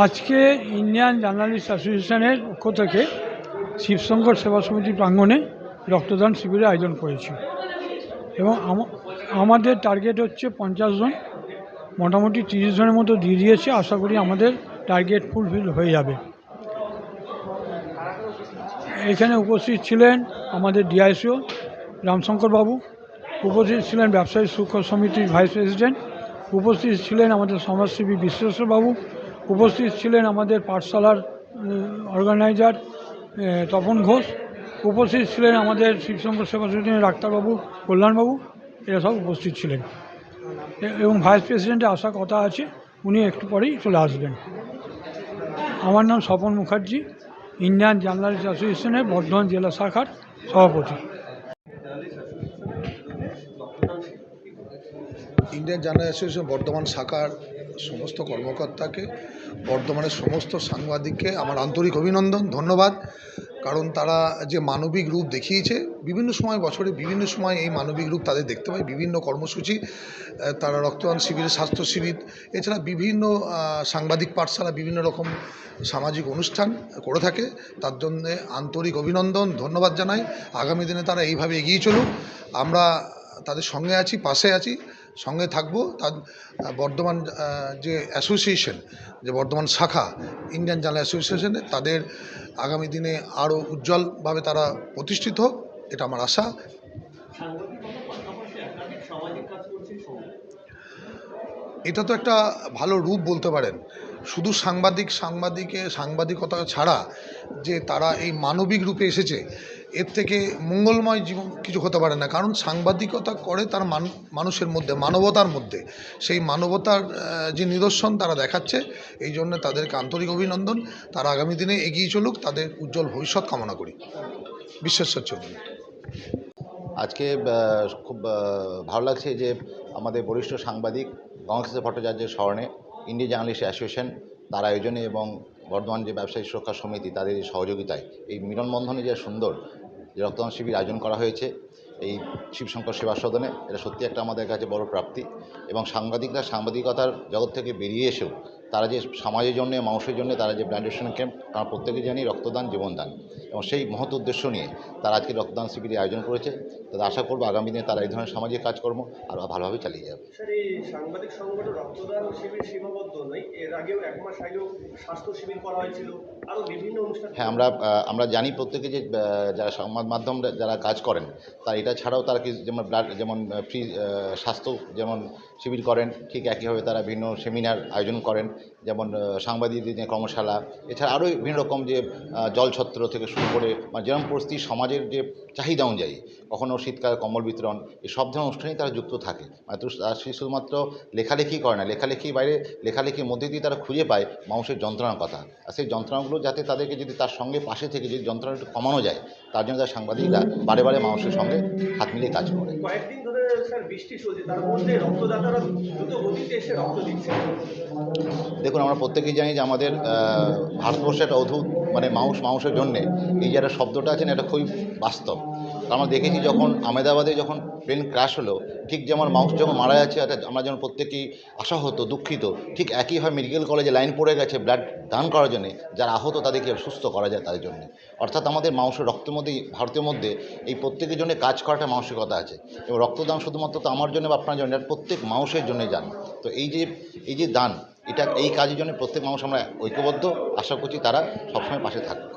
আজকে Indian journalist অ্যাসোসিয়েশনের পক্ষ থেকে শিবশঙ্কর সেবা সমিতি প্রাঙ্গণে রক্তদান শিবিরের আয়োজন করেছি। এবং আমাদের টার্গেট হচ্ছে পঞ্চাশ জন, মোটামুটি তিরিশ জনের মতো দিয়ে দিয়েছে। আশা করি আমাদের টার্গেট ফুলফিল হয়ে যাবে। এখানে উপস্থিত ছিলেন আমাদের ডিআইসিও রামশঙ্কর বাবু, উপস্থিত ছিলেন ব্যবসায়ী সুখ সমিতির ভাইস প্রেসিডেন্ট, উপস্থিত ছিলেন আমাদের সমাজসেবী বিশ্বেশ্বর বাবু উপস্থিত ছিলেন আমাদের পাঠশালার অর্গানাইজার তপন ঘোষ। উপস্থিত ছিলেন আমাদের শিবশঙ্কর সেবা ডাক্তারবাবু, কল্যাণবাবু, এরা সব উপস্থিত ছিলেন। এবং ভাইস প্রেসিডেন্টে আসা কথা আছে, উনি একটু পরেই চলে আসবেন। আমার নাম স্বপন মুখার্জি, ইন্ডিয়ান জার্নালিস্ট অ্যাসোসিয়েশনের বর্ধমান জেলা শাখার সভাপতি। ইন্ডিয়ান জার্নাল অ্যাসোসিয়েশন বর্ধমান শাখার সমস্ত কর্মকর্তাকে, বর্ধমানের সমস্ত সাংবাদিককে আমার আন্তরিক অভিনন্দন, ধন্যবাদ। কারণ তারা যে মানবিক রূপ দেখিয়েছে, বিভিন্ন সময় বছরে বিভিন্ন সময় এই মানবিক রূপ তাদের দেখতে পাই বিভিন্ন কর্মসূচি তারা রক্তদান শিবির, স্বাস্থ্য শিবির, এছাড়া বিভিন্ন সাংবাদিক পাঠশালা, বিভিন্ন রকম সামাজিক অনুষ্ঠান করে থাকে। তার জন্য আন্তরিক অভিনন্দন, ধন্যবাদ জানাই। আগামী দিনে তারা এইভাবে এগিয়ে চলুক। আমরা তাদের সঙ্গে আছি, পাশে আছি। সঙ্গে থাকব। তার বর্ধমান যে অ্যাসোসিয়েশন যে বর্ধমান শাখা ইন্ডিয়ান জার্নাল অ্যাসোসিয়েশনে তাদের আগামী দিনে আরও উজ্জ্বলভাবে তারা প্রতিষ্ঠিত হোক, এটা আমার আশা। এটা তো একটা ভালো রূপ বলতে পারেন। শুধু সাংবাদিক সাংবাদিকে, সাংবাদিকতা ছাড়া যে তারা এই মানবিক রূপে এসেছে, এর থেকে মঙ্গলময় জীবন কিছু হতে পারে না। কারণ সাংবাদিকতা করে তার মান, মানুষের মধ্যে, মানবতার মধ্যে। সেই মানবতার যে নিদর্শন তারা দেখাচ্ছে, এই জন্য তাদেরকে আন্তরিক অভিনন্দন। তারা আগামী দিনে এগিয়ে চলুক, তাদের উজ্জ্বল ভবিষ্যৎ কামনা করি। বিশ্বেশ্বর চৌধুরী আজকে খুব ভালো লাগছে যে আমাদের বরিষ্ঠ সাংবাদিক গঙ্গাকৃষ্ণ ভট্টাচার্যের স্মরণে ইন্ডিয়ান জার্নালিস্ট অ্যাসোসিয়েশন তার আয়োজনে এবং বর্ধমান যে ব্যবসায়ী সুরক্ষা সমিতি তাদের সহযোগিতায় এই মিলনবন্ধনে যে সুন্দর যে রক্তদান শিবির আয়োজন করা হয়েছে, এই শিবশঙ্কর সেবা সদনে এটা সত্যি একটা আমাদের কাছে বড় প্রাপ্তি এবং সাংবাদিকরা সাংবাদিকতার জগৎ থেকে বেরিয়ে এসেও তারা যে সমাজের জন্য মানুষের জন্য তারা যে ব্লাড ডোনেশন ক্যাম্প তারা প্রত্যেকে জানি রক্তদান জীবনদান। এবং সেই মহৎ উদ্দেশ্য নিয়ে তারা আজকে রক্তদান শিবিরের আয়োজন করেছে। তাদের আশা করব আগামী দিনে তারা এই ধরনের সামাজিক কাজকর্ম আরও ভালোভাবে চালিয়ে যাবে। সাংবাদিক সংগঠন রক্তদান শিবির সীমাবদ্ধ নয় এর আগেও এক মাস আগেও স্বাস্থ্য শিবির করা হয়েছিল আরও বিভিন্ন অনুষ্ঠান হ্যাঁ আমরা আমরা জানি প্রত্যেকে যে যারা সংবাদ মাধ্যম যারা কাজ করেন তার এটা ছাড়াও তারা কি যেমন ব্লাড যেমন ফ্রি স্বাস্থ্য যেমন শিবির করেন ঠিক একইভাবে তারা বিভিন্ন সেমিনার আয়োজন করেন। যেমন সাংবাদিকদের নিয়ে কর্মশালা, এছাড়া আরও বিভিন্ন রকম যে জলছত্র থেকে শুরু করে মানে যেরকম পরিস্থিতি সমাজের যে চাহিদা অনুযায়ী কখনও শীতকাল, কম্বল বিতরণ এই সব ধরনের অনুষ্ঠানেই তারা যুক্ত থাকে। তারা সে শুধুমাত্র লেখালেখি করে না, লেখালেখির বাইরে, লেখালেখির মধ্যে দিয়ে তারা খুঁজে পায় মানুষের যন্ত্রণার কথা। আর সেই যন্ত্রণাগুলো যাতে তাদেরকে যদি তার সঙ্গে, পাশে থেকে যদি যন্ত্রণা একটু কমানো যায়, তার জন্য তার সাংবাদিকরা বারে বারে মানুষের সঙ্গে হাত মিলিয়ে কাজ করে। কয়েকদিন ধরে স্যার বৃষ্টি চলছে, তার মধ্যে রক্তদাতারা দেখুন, আমরা প্রত্যেকেই জানি যে আমাদের ভারতবর্ষে একটা অদ্ভুত মানে মানুষ মানুষের জন্যে এই যে একটা শব্দটা আছে না, এটা খুবই বাস্তব। আমরা দেখেছি যখন আমেদাবাদে যখন প্লেন ক্র্যাশ হলো, ঠিক যেমন মাউস যখন মারা যাচ্ছে, অর্থাৎ আমরা যেমন প্রত্যেকেই আশা হতো দুঃখিত, ঠিক একইভাবে মেডিকেল কলেজে লাইন পড়ে গেছে ব্লাড দান করার জন্যে, যারা আহত তাদেরকে সুস্থ করা যায় তাদের জন্য। অর্থাৎ আমাদের মানুষের রক্তের মধ্যে, ভারতের মধ্যে এই প্রত্যেকের জন্য কাজ করাটা মানসিকতা আছে। এবং রক্তদান শুধুমাত্র তো আমার জন্য বা আপনার জন্য প্রত্যেক মানুষের জন্য যান তো এই যে এই যে দান, এটা এই কাজের জন্য প্রত্যেক মানুষ আমরা ঐক্যবদ্ধ। আশা করছি তারা সবসময় পাশে থাকবে।